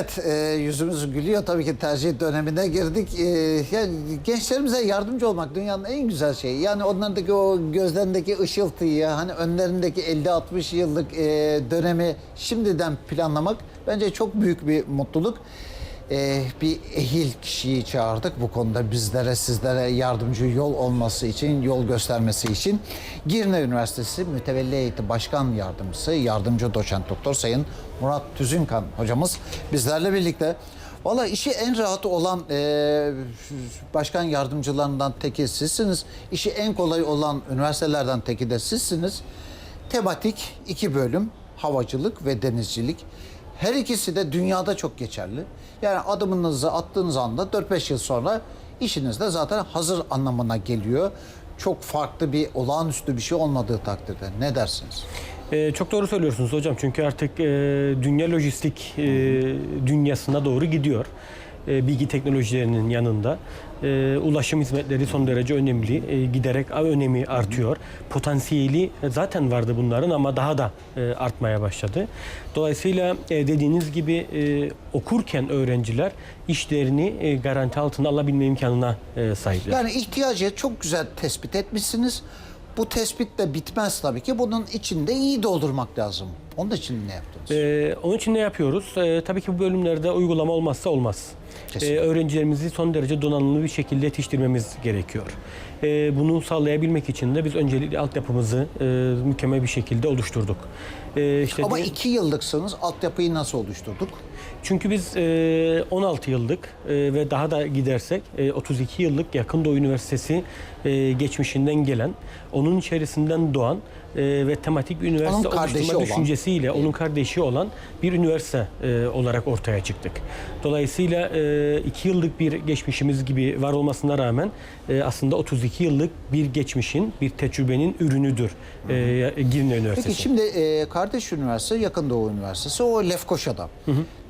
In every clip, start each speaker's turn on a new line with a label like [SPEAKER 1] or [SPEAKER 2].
[SPEAKER 1] Evet, e, yüzümüz gülüyor. Tabii ki tercih dönemine girdik. E, yani gençlerimize yardımcı olmak dünyanın en güzel şeyi. Yani onlardaki o gözlerindeki ışıltıyı, hani önlerindeki 50-60 yıllık e, dönemi şimdiden planlamak bence çok büyük bir mutluluk. E, bir ehil kişiyi çağırdık bu konuda bizlere, sizlere yardımcı yol olması için, yol göstermesi için. Girne Üniversitesi Mütevelli Eğitim Başkan Yardımcısı, Yardımcı Doçent Doktor Sayın Murat Tüzünkan hocamız bizlerle birlikte. Valla işi en rahat olan e, başkan yardımcılarından teki sizsiniz. İşi en kolay olan üniversitelerden teki de sizsiniz. Tematik iki bölüm havacılık ve denizcilik. Her ikisi de dünyada çok geçerli. Yani adımınızı attığınız anda 4-5 yıl sonra işiniz de zaten hazır anlamına geliyor. Çok farklı bir olağanüstü bir şey olmadığı takdirde. Ne dersiniz?
[SPEAKER 2] Ee, çok doğru söylüyorsunuz hocam çünkü artık e, dünya lojistik e, dünyasına doğru gidiyor. E, bilgi teknolojilerinin yanında e, ulaşım hizmetleri son derece önemli. E, giderek önemi artıyor. Potansiyeli zaten vardı bunların ama daha da e, artmaya başladı. Dolayısıyla e, dediğiniz gibi e, okurken öğrenciler işlerini e, garanti altına alabilme imkanına e, sahipler.
[SPEAKER 1] Yani ihtiyacı çok güzel tespit etmişsiniz. Bu tespit de bitmez tabii ki. Bunun içinde iyi doldurmak lazım. Onun için ne yaptınız?
[SPEAKER 2] Ee, onun için ne yapıyoruz? Ee, tabii ki bu bölümlerde uygulama olmazsa olmaz. Ee, öğrencilerimizi son derece donanımlı bir şekilde yetiştirmemiz gerekiyor. Ee, bunu sağlayabilmek için de biz öncelikle altyapımızı e, mükemmel bir şekilde oluşturduk. Ee, işte
[SPEAKER 1] Ama
[SPEAKER 2] de-
[SPEAKER 1] iki yıllıksınız. Altyapıyı nasıl oluşturduk?
[SPEAKER 2] çünkü biz e, 16 yıllık e, ve daha da gidersek e, 32 yıllık Yakın Doğu Üniversitesi e, geçmişinden gelen, onun içerisinden doğan e, ve tematik bir üniversite
[SPEAKER 1] Onun
[SPEAKER 2] oluşturma
[SPEAKER 1] olan.
[SPEAKER 2] düşüncesiyle onun kardeşi olan bir üniversite e, olarak ortaya çıktık. Dolayısıyla e, iki yıllık bir geçmişimiz gibi var olmasına rağmen e, aslında 32 yıllık bir geçmişin, bir tecrübenin ürünüdür e, Girne Üniversitesi.
[SPEAKER 1] Peki şimdi e, kardeş üniversite Yakın Doğu Üniversitesi o Lefkoşa'da.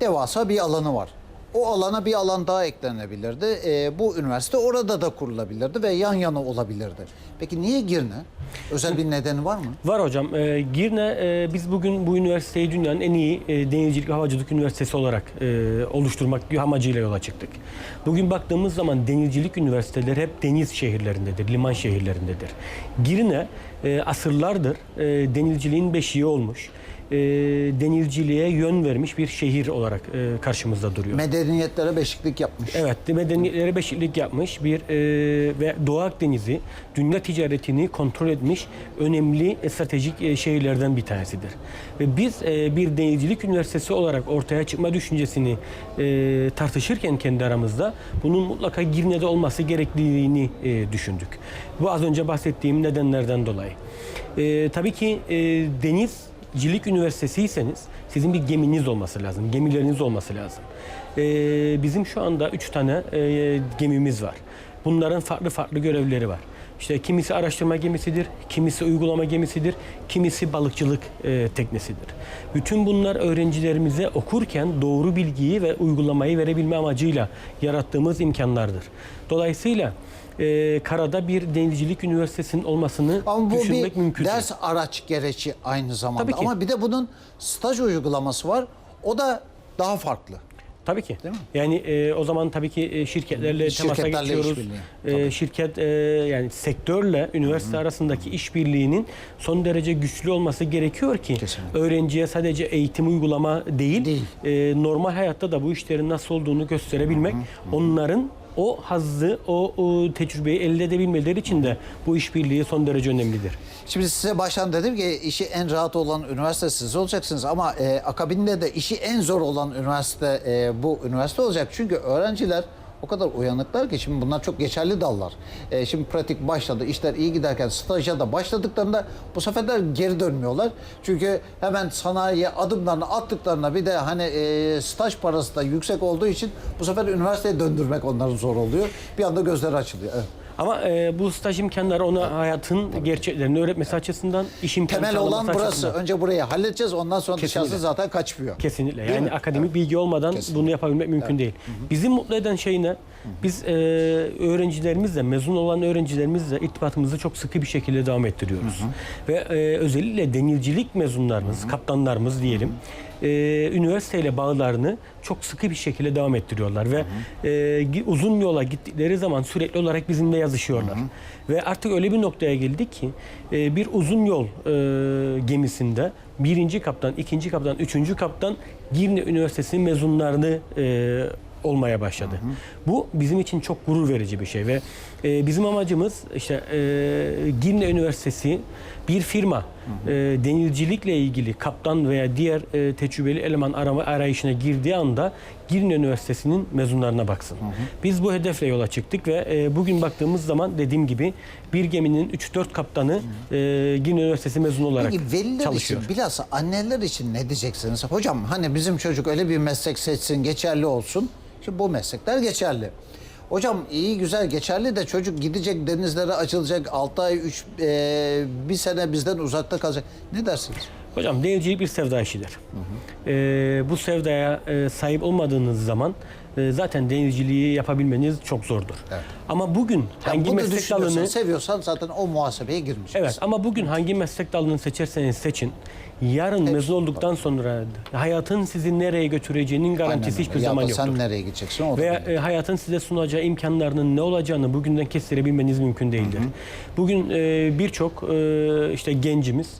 [SPEAKER 1] Devasa bir alanı var. O alana bir alan daha eklenebilirdi. E, bu üniversite orada da kurulabilirdi ve yan yana olabilirdi. Peki niye Girne? Özel bir nedeni var mı?
[SPEAKER 2] Var hocam. E, Girne e, biz bugün bu üniversiteyi dünyanın en iyi e, denizcilik havacılık üniversitesi olarak e, oluşturmak amacıyla yola çıktık. Bugün baktığımız zaman denizcilik üniversiteleri hep deniz şehirlerindedir, liman şehirlerindedir. Girne e, asırlardır e, denizciliğin beşiği olmuş. E, denizciliğe yön vermiş bir şehir olarak e, karşımızda duruyor.
[SPEAKER 1] Medeniyetlere beşiklik yapmış.
[SPEAKER 2] Evet, medeniyetlere beşiklik yapmış bir e, ve Doğu Akdeniz'i dünya ticaretini kontrol etmiş önemli e, stratejik e, şehirlerden bir tanesidir. Ve biz e, bir denizcilik üniversitesi olarak ortaya çıkma düşüncesini e, tartışırken kendi aramızda bunun mutlaka Girne'de olması gerekliliğini e, düşündük. Bu az önce bahsettiğim nedenlerden dolayı. E, tabii ki e, deniz Cilik Üniversitesiyseniz sizin bir geminiz olması lazım, gemileriniz olması lazım. Ee, bizim şu anda üç tane e, gemimiz var. Bunların farklı farklı görevleri var. İşte kimisi araştırma gemisidir, kimisi uygulama gemisidir, kimisi balıkçılık e, teknesidir. Bütün bunlar öğrencilerimize okurken doğru bilgiyi ve uygulamayı verebilme amacıyla yarattığımız imkanlardır. Dolayısıyla e, karada bir denizcilik üniversitesinin olmasını
[SPEAKER 1] Ama bu
[SPEAKER 2] düşünmek
[SPEAKER 1] bir
[SPEAKER 2] mümkün.
[SPEAKER 1] ders araç gereci aynı zamanda.
[SPEAKER 2] Tabii ki.
[SPEAKER 1] Ama bir de bunun staj uygulaması var. O da daha farklı.
[SPEAKER 2] Tabii ki.
[SPEAKER 1] Değil mi?
[SPEAKER 2] Yani e, o zaman tabii ki e, şirketlerle temasa
[SPEAKER 1] Şirketlerle
[SPEAKER 2] geçiyoruz.
[SPEAKER 1] işbirliği,
[SPEAKER 2] E, şirket e, yani sektörle üniversite arasındaki işbirliğinin son derece güçlü olması gerekiyor ki
[SPEAKER 1] Kesinlikle.
[SPEAKER 2] öğrenciye sadece eğitim uygulama değil,
[SPEAKER 1] Değil.
[SPEAKER 2] e, normal hayatta da bu işlerin nasıl olduğunu gösterebilmek, onların o hazzı, o, o tecrübeyi elde edebilmeleri için de bu işbirliği son derece önemlidir.
[SPEAKER 1] Şimdi size baştan dedim ki işi en rahat olan üniversite siz olacaksınız ama e, akabinde de işi en zor olan üniversite e, bu üniversite olacak. Çünkü öğrenciler o kadar uyanıklar ki şimdi bunlar çok geçerli dallar. E, şimdi pratik başladı, işler iyi giderken staja da başladıklarında bu sefer de geri dönmüyorlar. Çünkü hemen sanayiye adımlarını attıklarına bir de hani e, staj parası da yüksek olduğu için bu sefer üniversiteye döndürmek onların zor oluyor. Bir anda gözleri açılıyor. Evet.
[SPEAKER 2] Ama e, bu staj imkanları ona hayatın gerçeklerini öğretmesi açısından, iş imkanı
[SPEAKER 1] Temel
[SPEAKER 2] sağlaması
[SPEAKER 1] olan burası.
[SPEAKER 2] açısından.
[SPEAKER 1] Önce burayı halledeceğiz. Ondan sonra
[SPEAKER 2] Kesinlikle.
[SPEAKER 1] dışarısı zaten kaçmıyor.
[SPEAKER 2] Kesinlikle.
[SPEAKER 1] Değil
[SPEAKER 2] yani
[SPEAKER 1] mi?
[SPEAKER 2] akademik bilgi olmadan
[SPEAKER 1] Kesinlikle.
[SPEAKER 2] bunu yapabilmek mümkün değil. Bizi mutlu eden şey ne? Biz e, öğrencilerimizle, mezun olan öğrencilerimizle irtibatımızı çok sıkı bir şekilde devam ettiriyoruz. Ve e, özellikle denizcilik mezunlarımız, kaptanlarımız diyelim, e, üniversiteyle bağlarını çok sıkı bir şekilde devam ettiriyorlar ve e, uzun yola gittikleri zaman sürekli olarak bizimle yazışıyorlar. Ve artık öyle bir noktaya geldik ki e, bir uzun yol e, gemisinde birinci kaptan, ikinci kaptan, üçüncü kaptan Girne Üniversitesi'nin mezunlarını e, olmaya başladı. Bu bizim için çok gurur verici bir şey ve e, bizim amacımız işte e, Girne Üniversitesi bir firma e, denizcilikle ilgili kaptan veya diğer e, tecrübeli eleman arama arayışına girdiği anda Girne Üniversitesi'nin mezunlarına baksın. Biz bu hedefle yola çıktık ve e, bugün baktığımız zaman dediğim gibi bir geminin 3-4 kaptanı e, Girne Üniversitesi mezunu olarak
[SPEAKER 1] Peki veliler
[SPEAKER 2] çalışıyor.
[SPEAKER 1] için bilhassa anneler için ne diyeceksiniz? Hocam hani bizim çocuk öyle bir meslek seçsin geçerli olsun. Şimdi bu meslekler geçerli. Hocam iyi güzel geçerli de çocuk gidecek denizlere açılacak 6 ay 3 bir sene bizden uzakta kalacak. Ne dersiniz?
[SPEAKER 2] Hocam denizcilik bir sevda işidir. Ee, bu sevdaya e, sahip olmadığınız zaman e, zaten denizciliği yapabilmeniz çok zordur.
[SPEAKER 1] Evet.
[SPEAKER 2] Ama bugün
[SPEAKER 1] Yani
[SPEAKER 2] hangi meslek dalını
[SPEAKER 1] seviyorsan zaten o muhasebeye girmişsiniz.
[SPEAKER 2] Evet ama bugün hangi meslek dalını seçerseniz seçin. Yarın mezun olduktan sonra hayatın sizi nereye götüreceğinin
[SPEAKER 1] Aynen
[SPEAKER 2] garantisi
[SPEAKER 1] öyle.
[SPEAKER 2] hiçbir
[SPEAKER 1] ya
[SPEAKER 2] zaman
[SPEAKER 1] da
[SPEAKER 2] yoktur.
[SPEAKER 1] sen nereye gideceksin? O
[SPEAKER 2] Veya e, hayatın size sunacağı imkanlarının ne olacağını bugünden kestirebilmeniz mümkün değildir. Bugün e, birçok e, işte gencimiz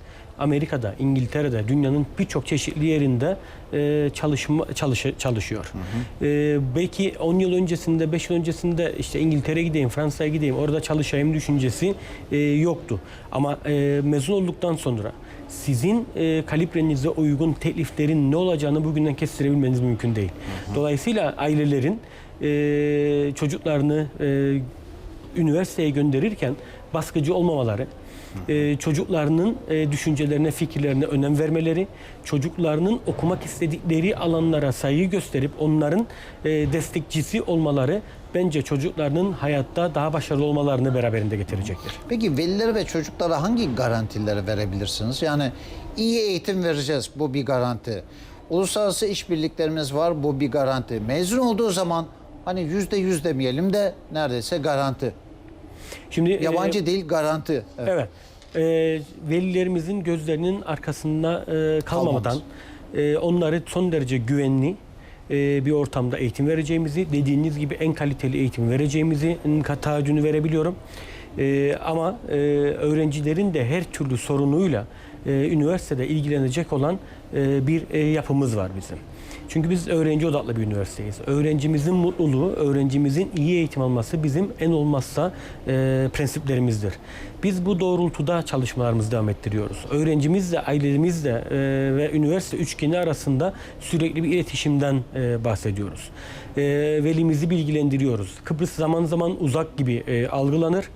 [SPEAKER 2] Amerika'da, İngiltere'de, dünyanın birçok çeşitli yerinde e, çalışma çalış, çalışıyor. E, belki 10 yıl öncesinde, 5 yıl öncesinde işte İngiltere'ye gideyim, Fransa'ya gideyim, orada çalışayım düşüncesi e, yoktu. Ama e, mezun olduktan sonra sizin e, kalibrenize uygun tekliflerin ne olacağını bugünden kestirebilmeniz mümkün değil. Dolayısıyla ailelerin e, çocuklarını e, üniversiteye gönderirken baskıcı olmamaları, e, çocuklarının e, düşüncelerine, fikirlerine önem vermeleri, çocuklarının okumak istedikleri alanlara saygı gösterip onların e, destekçisi olmaları bence çocuklarının hayatta daha başarılı olmalarını beraberinde getirecektir.
[SPEAKER 1] Peki velilere ve çocuklara hangi garantileri verebilirsiniz? Yani iyi eğitim vereceğiz bu bir garanti. Uluslararası işbirliklerimiz var bu bir garanti. Mezun olduğu zaman hani yüzde yüz demeyelim de neredeyse garanti.
[SPEAKER 2] Şimdi e,
[SPEAKER 1] Yabancı değil garanti. Evet.
[SPEAKER 2] Evet. Ee, velilerimizin gözlerinin arkasında e, kalmamadan e, onları son derece güvenli e, bir ortamda eğitim vereceğimizi, dediğiniz gibi en kaliteli eğitim vereceğimizi taahhüdünü verebiliyorum. E, ama e, öğrencilerin de her türlü sorunuyla e, üniversitede ilgilenecek olan e, bir e, yapımız var bizim. Çünkü biz öğrenci odaklı bir üniversiteyiz. Öğrencimizin mutluluğu, öğrencimizin iyi eğitim alması bizim en olmazsa e, prensiplerimizdir. Biz bu doğrultuda çalışmalarımızı devam ettiriyoruz. Öğrencimizle, ailemizle e, ve üniversite üçgeni arasında sürekli bir iletişimden e, bahsediyoruz. E, velimizi bilgilendiriyoruz. Kıbrıs zaman zaman uzak gibi e, algılanır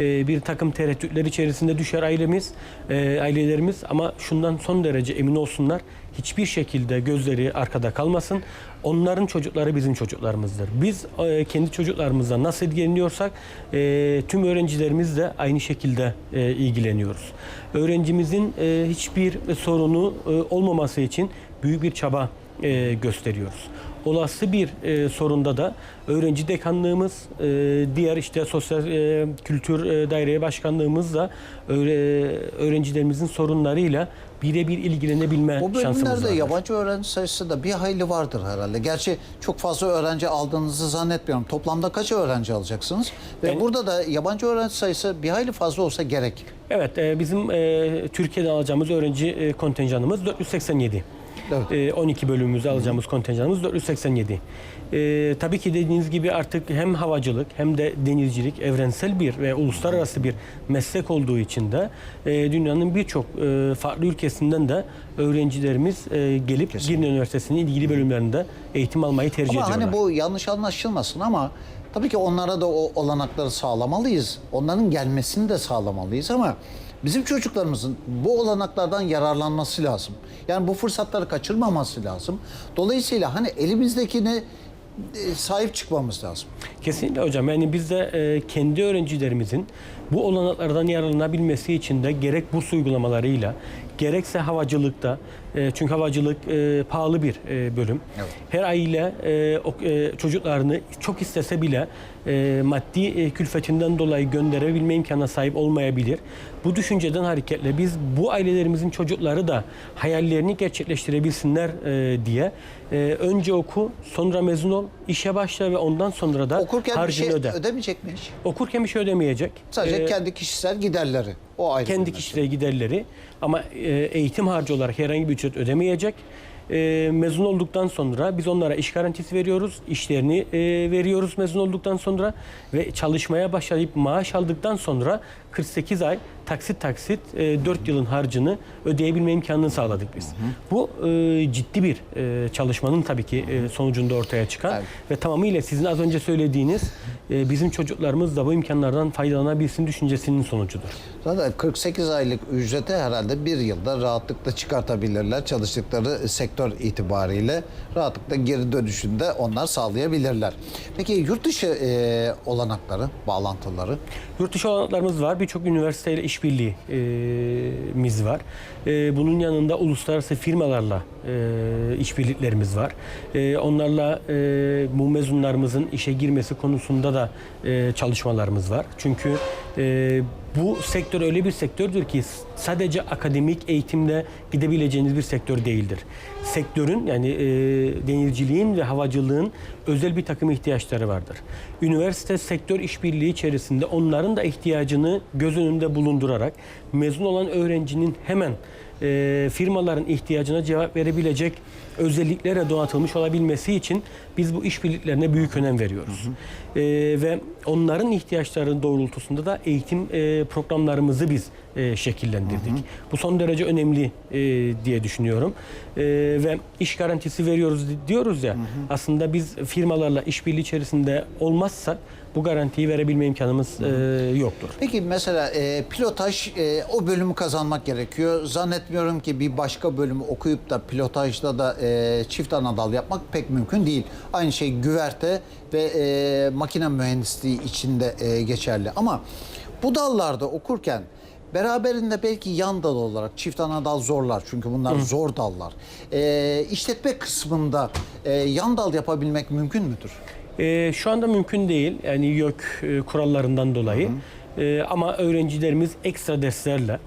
[SPEAKER 2] e, bir takım tereddütler içerisinde düşer ailemiz, e, ailelerimiz ama şundan son derece emin olsunlar. Hiçbir şekilde gözleri arkada kalmasın. Onların çocukları bizim çocuklarımızdır. Biz e, kendi çocuklarımızla nasıl ilgileniyorsak tüm öğrencilerimiz de aynı şekilde ilgileniyoruz. Öğrencimizin hiçbir sorunu olmaması için büyük bir çaba gösteriyoruz. Olası bir e, sorunda da öğrenci dekanlığımız, e, diğer işte sosyal e, kültür e, daireye başkanlığımız da öğre, öğrencilerimizin sorunlarıyla birebir ilgilenebilme şansımız var.
[SPEAKER 1] yabancı öğrenci sayısı da bir hayli vardır herhalde. Gerçi çok fazla öğrenci aldığınızı zannetmiyorum. Toplamda kaç öğrenci alacaksınız? Ve
[SPEAKER 2] Yani-
[SPEAKER 1] burada da yabancı öğrenci sayısı bir hayli fazla olsa gerek.
[SPEAKER 2] Evet, e, bizim e, Türkiye'den alacağımız öğrenci e, kontenjanımız 487.
[SPEAKER 1] Evet.
[SPEAKER 2] E, 12 bölümümüzde alacağımız kontenjanımız 487. E, tabii ki dediğiniz gibi artık hem havacılık hem de denizcilik evrensel bir ve uluslararası bir meslek olduğu için de e, dünyanın birçok e, farklı ülkesinden de öğrencilerimiz e, gelip Girne Üniversitesi'nin ilgili bölümlerinde eğitim almayı tercih
[SPEAKER 1] Ama
[SPEAKER 2] ediyorlar.
[SPEAKER 1] hani bu yanlış anlaşılmasın ama tabii ki onlara da o olanakları sağlamalıyız. Onların gelmesini de sağlamalıyız ama bizim çocuklarımızın bu olanaklardan yararlanması lazım. Yani bu fırsatları kaçırmaması lazım. Dolayısıyla hani elimizdekini e, sahip çıkmamız lazım.
[SPEAKER 2] Kesinlikle hocam. Yani biz de e, kendi öğrencilerimizin bu olanaklardan yararlanabilmesi için de gerek burs uygulamalarıyla gerekse havacılıkta E, çünkü havacılık e, pahalı bir e, bölüm.
[SPEAKER 1] Evet.
[SPEAKER 2] Her aile e, o- e, çocuklarını çok istese bile e, maddi e, külfetinden dolayı gönderebilme imkanına sahip olmayabilir. Bu düşünceden hareketle biz bu ailelerimizin çocukları da hayallerini gerçekleştirebilsinler e, diye e, önce oku, sonra mezun ol, işe başla ve ondan sonra da
[SPEAKER 1] Okurken bir
[SPEAKER 2] harcını
[SPEAKER 1] şey
[SPEAKER 2] öde.
[SPEAKER 1] ödemeyecek mi hiç?
[SPEAKER 2] Okurken bir şey ödemeyecek.
[SPEAKER 1] Sadece
[SPEAKER 2] E,
[SPEAKER 1] kendi kişisel giderleri. O ayrı.
[SPEAKER 2] kendi kişisel giderleri ama e, eğitim harcı olarak herhangi bir ücret ödemeyecek. E, mezun olduktan sonra biz onlara iş garantisi veriyoruz, işlerini e, veriyoruz mezun olduktan sonra ve çalışmaya başlayıp maaş aldıktan sonra 48 ay taksit taksit e, 4 yılın harcını ödeyebilme imkanını sağladık biz. Bu e, ciddi bir e, çalışmanın tabii ki e, sonucunda ortaya çıkan
[SPEAKER 1] Evet.
[SPEAKER 2] ve tamamıyla sizin az önce söylediğiniz e, bizim çocuklarımız da bu imkanlardan faydalanabilsin düşüncesinin sonucudur.
[SPEAKER 1] Zaten 48 aylık ücreti herhalde bir yılda rahatlıkla çıkartabilirler. Çalıştıkları sektör itibariyle rahatlıkla geri dönüşünde onlar sağlayabilirler. Peki yurt dışı e, olanakları, bağlantıları?
[SPEAKER 2] Yurt dışı olanaklarımız var. Birçok üniversiteyle işbirliğimiz var. E, Bunun yanında uluslararası firmalarla e, işbirliklerimiz var. E, Onlarla e, bu mezunlarımızın işe girmesi konusunda da e, çalışmalarımız var. Çünkü e, bu sektör öyle bir sektördür ki sadece akademik eğitimle gidebileceğiniz bir sektör değildir. Sektörün yani e, denizciliğin ve havacılığın özel bir takım ihtiyaçları vardır. Üniversite sektör işbirliği içerisinde onların da ihtiyacını göz önünde bulundurarak mezun olan öğrencinin hemen e, firmaların ihtiyacına cevap verebilecek özelliklere donatılmış olabilmesi için biz bu işbirliklerine büyük önem veriyoruz. E, ve onların ihtiyaçları doğrultusunda da eğitim e, programlarımızı biz e, şekillendirdik. Bu son derece önemli e, diye düşünüyorum. E, ve iş garantisi veriyoruz di- diyoruz ya. Aslında biz firmalarla işbirliği içerisinde olmazsak bu garantiyi verebilme imkanımız e, yoktur.
[SPEAKER 1] Peki mesela e, pilotaj e, o bölümü kazanmak gerekiyor. Zannetmiyorum ki bir başka bölümü okuyup da pilotajda da e, çift anadal yapmak pek mümkün değil. Aynı şey güverte ve e, makine mühendisliği içinde e, geçerli. Ama bu dallarda okurken beraberinde belki yan dal olarak çift anadal zorlar çünkü bunlar zor dallar. E, işletme kısmında e, yan dal yapabilmek mümkün müdür?
[SPEAKER 2] Ee, şu anda mümkün değil. Yani YÖK e, kurallarından dolayı. Ee, ama öğrencilerimiz ekstra derslerle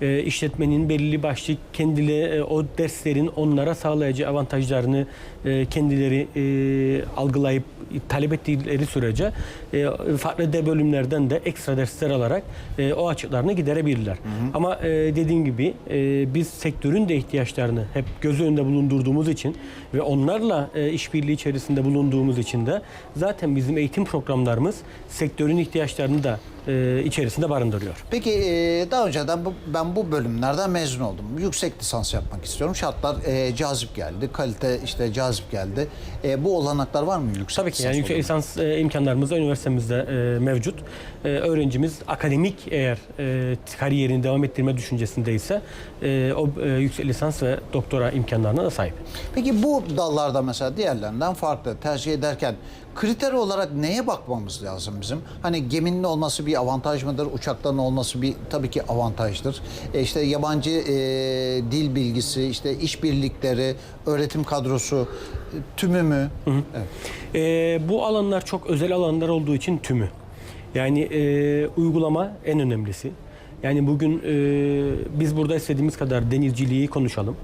[SPEAKER 2] e, işletmenin belirli başlı kendileri e, o derslerin onlara sağlayacağı avantajlarını e, kendileri e, algılayıp talep ettikleri sürece e, farklı de bölümlerden de ekstra dersler alarak e, o açıklarını giderebilirler. Ama e, dediğim gibi e, biz sektörün de ihtiyaçlarını hep göz önünde bulundurduğumuz için ve onlarla e, işbirliği içerisinde bulunduğumuz için de zaten bizim eğitim programlarımız sektörün ihtiyaçlarını da e, içerisinde barındırıyor.
[SPEAKER 1] Peki e, daha önceden bu, ben bu bölümlerden mezun oldum. Yüksek lisans yapmak istiyorum. Şartlar e, cazip geldi. Kalite işte cazip geldi. E, bu olanaklar var mı yüksek
[SPEAKER 2] Tabii ki yani yüksek lisans e, imkanlarımız da üniversitemizde e, mevcut. E, öğrencimiz akademik eğer e, kariyerini devam ettirme düşüncesindeyse e, o e, yüksek lisans ve doktora imkanlarına da sahip.
[SPEAKER 1] Peki bu dallarda mesela diğerlerinden farklı tercih ederken kriter olarak neye bakmamız lazım bizim? Hani geminin olması bir avantaj mıdır? Uçakların olması bir tabii ki avantajdır. E, işte yabancı e, dil bilgisi, işte işbirlikleri, öğretim kadrosu tümü mü? Evet.
[SPEAKER 2] E, bu alanlar çok özel alanlar olduğu için tümü. Yani e, uygulama en önemlisi. Yani bugün e, biz burada istediğimiz kadar denizciliği konuşalım.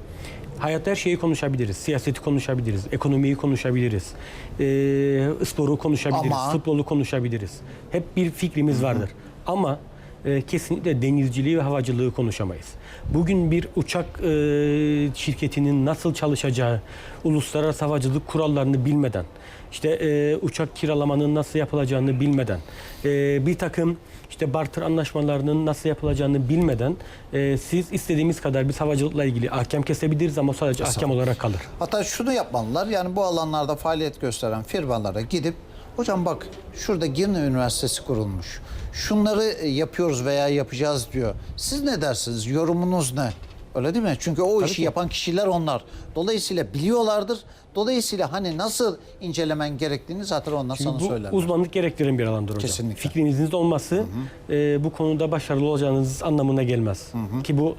[SPEAKER 2] Hayatta her şeyi konuşabiliriz. Siyaseti konuşabiliriz. Ekonomiyi konuşabiliriz. E, sporu konuşabiliriz.
[SPEAKER 1] Ama-
[SPEAKER 2] Futbolu konuşabiliriz. Hep bir fikrimiz vardır. Ama e, kesinlikle denizciliği ve havacılığı konuşamayız. Bugün bir uçak e, şirketinin nasıl çalışacağı, uluslararası havacılık kurallarını bilmeden, işte e, uçak kiralamanın nasıl yapılacağını bilmeden, e, bir takım işte barter anlaşmalarının nasıl yapılacağını bilmeden e, siz istediğimiz kadar biz havacılıkla ilgili ahkam kesebiliriz ama sadece ahkam olarak kalır.
[SPEAKER 1] Hatta şunu yapmalılar. Yani bu alanlarda faaliyet gösteren firmalara gidip hocam bak şurada Girne Üniversitesi kurulmuş. Şunları e, yapıyoruz veya yapacağız diyor. Siz ne dersiniz? Yorumunuz ne? Öyle değil mi? Çünkü o işi
[SPEAKER 2] ki.
[SPEAKER 1] yapan kişiler onlar. Dolayısıyla biliyorlardır. Dolayısıyla hani nasıl incelemen gerektiğini zaten onlar sana
[SPEAKER 2] bu
[SPEAKER 1] söylerler.
[SPEAKER 2] uzmanlık gerektiren bir alandır hocam.
[SPEAKER 1] Kesinlikle.
[SPEAKER 2] Fikrinizin olması e, bu konuda başarılı olacağınız anlamına gelmez. Ki bu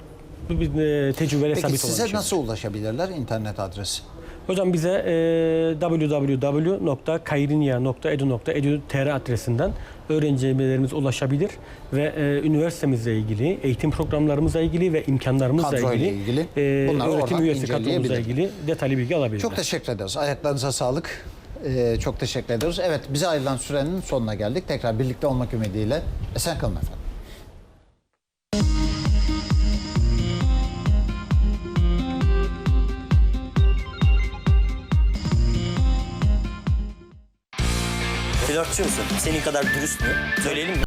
[SPEAKER 2] Bu bir e, tecrübeyle
[SPEAKER 1] Peki
[SPEAKER 2] sabit olan bir
[SPEAKER 1] size
[SPEAKER 2] şey.
[SPEAKER 1] nasıl ulaşabilirler internet adresi?
[SPEAKER 2] Hocam bize e, www.kayrinya.edu.edu.tr adresinden öğrencilerimiz ulaşabilir ve e, üniversitemizle ilgili, eğitim programlarımızla ilgili ve imkanlarımızla
[SPEAKER 1] Kadroyla
[SPEAKER 2] ilgili,
[SPEAKER 1] ilgili
[SPEAKER 2] e,
[SPEAKER 1] bunları oradan
[SPEAKER 2] öğretim üyesi kadromuzla
[SPEAKER 1] inceleyebilir.
[SPEAKER 2] ilgili detaylı bilgi alabilirler.
[SPEAKER 1] Çok teşekkür ederiz. Ayaklarınıza sağlık. Ee, çok teşekkür ediyoruz. Evet bize ayrılan sürenin sonuna geldik. Tekrar birlikte olmak ümidiyle. Esen kalın efendim.
[SPEAKER 3] Flörtçü müsün? Senin kadar dürüst mü? Söyleyelim mi?